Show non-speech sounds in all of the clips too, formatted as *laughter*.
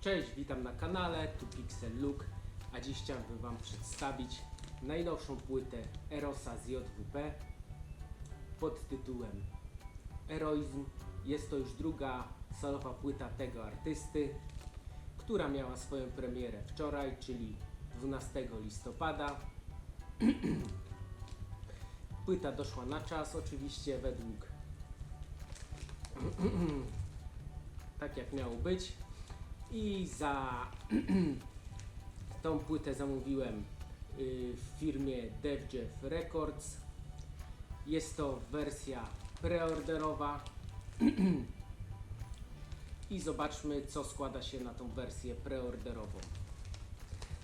Cześć, witam na kanale, tu Pixel Look, a dziś chciałbym Wam przedstawić najnowszą płytę Erosa z JWP pod tytułem Heroizm. Jest to już druga solowa płyta tego artysty, która miała swoją premierę wczoraj, czyli 12 listopada. *clears throat* Płyta doszła na czas, oczywiście według *clears throat* tak jak miało być. I za *clears throat* tą płytę zamówiłem y, w firmie DevJeff Records. Jest to wersja preorderowa. *clears throat* I zobaczmy, co składa się na tą wersję preorderową.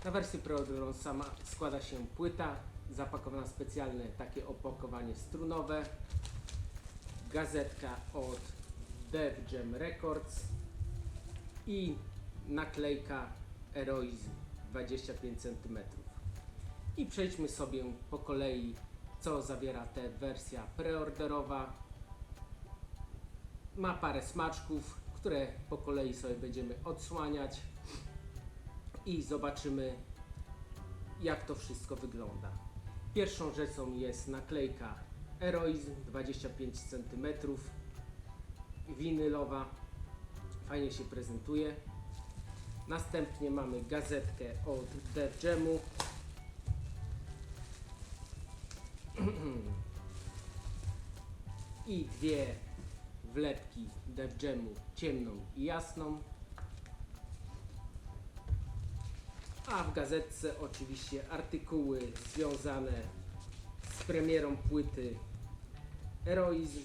Na wersję preorderową sama składa się płyta, zapakowana specjalne takie opakowanie strunowe, gazetka od Def Jam Records i naklejka Heroizm 25 cm. I przejdźmy sobie po kolei, co zawiera ta wersja preorderowa. Ma parę smaczków, które po kolei sobie będziemy odsłaniać i zobaczymy, jak to wszystko wygląda. Pierwszą rzeczą jest naklejka Heroizm 25 cm winylowa fajnie się prezentuje następnie mamy gazetkę od Def Jamu *clears throat* i dwie wlepki Def Jamu ciemną i jasną. A w gazetce oczywiście artykuły związane z premierą płyty Heroizm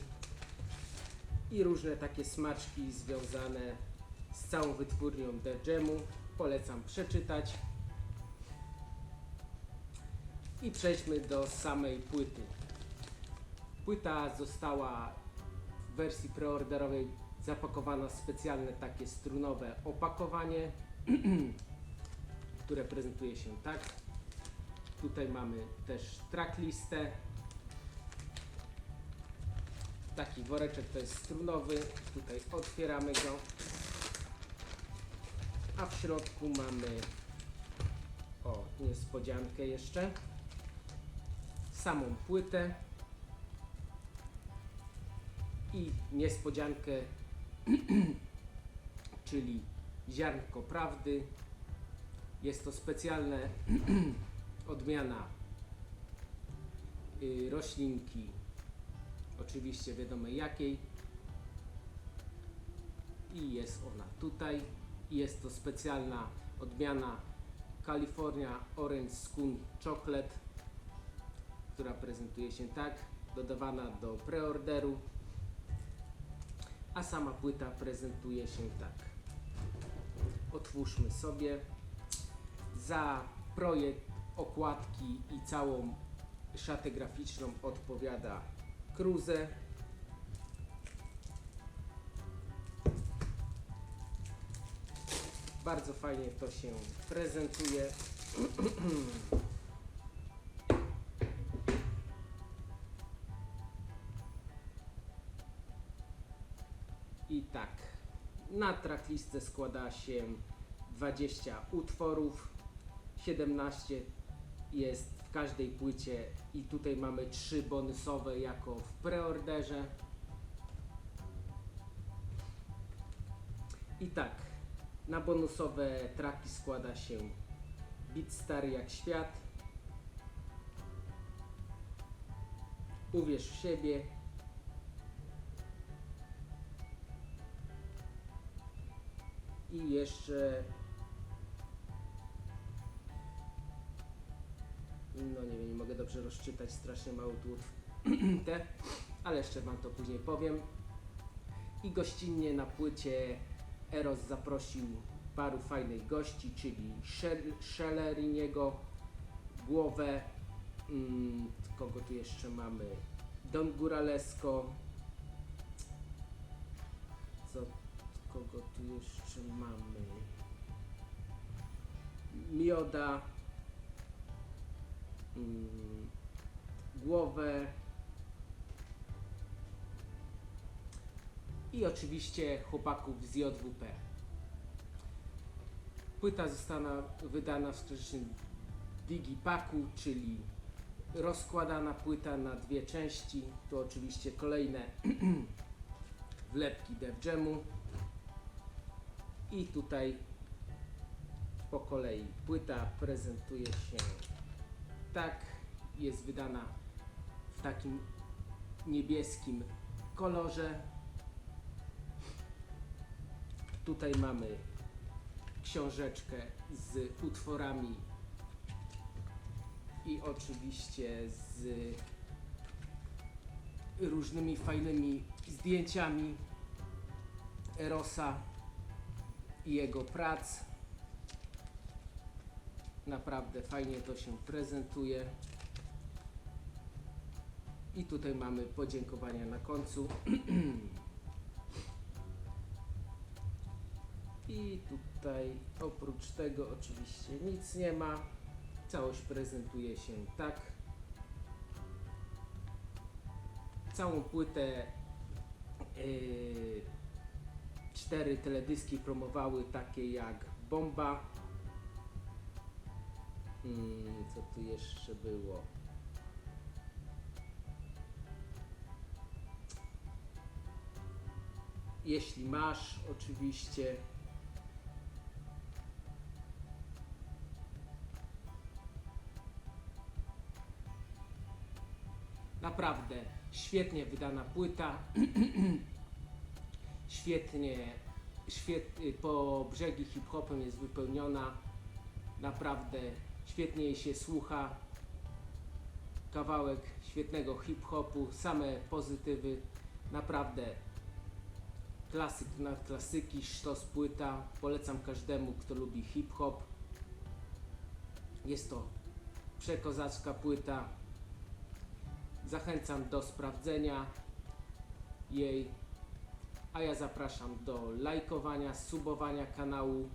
i różne takie smaczki związane z całą wytwórnią The Jamu. Polecam przeczytać. I przejdźmy do samej płyty. Płyta została w wersji preorderowej zapakowana w specjalne takie strunowe opakowanie, *clears throat* które prezentuje się tak. Tutaj mamy też tracklistę, taki woreczek to jest strunowy, tutaj otwieramy go, a w środku mamy o niespodziankę jeszcze, samą płytę. I niespodziankę, *clears throat* czyli ziarnko prawdy. Jest to specjalna *clears throat* odmiana y, roślinki. Oczywiście wiadomo jakiej. I jest ona tutaj jest to specjalna odmiana. California Orange Scone Chocolate która prezentuje się tak dodawana do preorderu a sama płyta prezentuje się tak. Otwórzmy sobie. Za projekt okładki i całą szatę graficzną odpowiada Cruze. Bardzo fajnie to się prezentuje. I tak, na tracklistę składa się 20 utworów, 17 jest w każdej płycie i tutaj mamy trzy bonusowe jako w preorderze. I tak, na bonusowe traki składa się Beat Stary jak świat, Uwierz w siebie, i jeszcze no nie wiem, nie mogę dobrze rozczytać, strasznie mało tu te, *clears throat* ale jeszcze Wam to później powiem. I gościnnie na płycie Eros zaprosił paru fajnych gości, czyli Shelleriniego, Głowę, mm, kogo tu jeszcze mamy, Don Guralesco, co, kogo tu jeszcze mamy, Mioda, mm, głowę i oczywiście chłopaków z JWP. Płyta została wydana w skrzecznym digipaku, czyli rozkładana płyta na dwie części. Tu oczywiście kolejne *clears throat* wlepki Def Jamu. I tutaj po kolei płyta prezentuje się tak. Jest wydana w takim niebieskim kolorze. Tutaj mamy książeczkę z utworami i oczywiście z różnymi fajnymi zdjęciami Erosa i jego prac. Naprawdę fajnie to się prezentuje. I tutaj mamy podziękowania na końcu. *clears throat* I tutaj oprócz tego oczywiście nic nie ma. Całość prezentuje się tak. Całą płytę yy, cztery teledyski promowały takie jak Bomba. Mm, co tu jeszcze było? Jeśli masz, oczywiście. Naprawdę świetnie wydana płyta. *clears throat* świetnie, świet, po brzegi hip-hopem jest wypełniona. Naprawdę świetnie się słucha. Kawałek świetnego hip-hopu, same pozytywy. Naprawdę klasyk na klasyki, sztos płyta. Polecam każdemu, kto lubi hip-hop. Jest to przekozacka płyta. Zachęcam do sprawdzenia jej, a ja zapraszam do lajkowania, subowania kanału,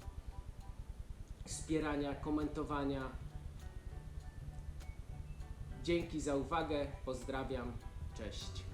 wspierania, komentowania. Dzięki za uwagę, pozdrawiam, cześć.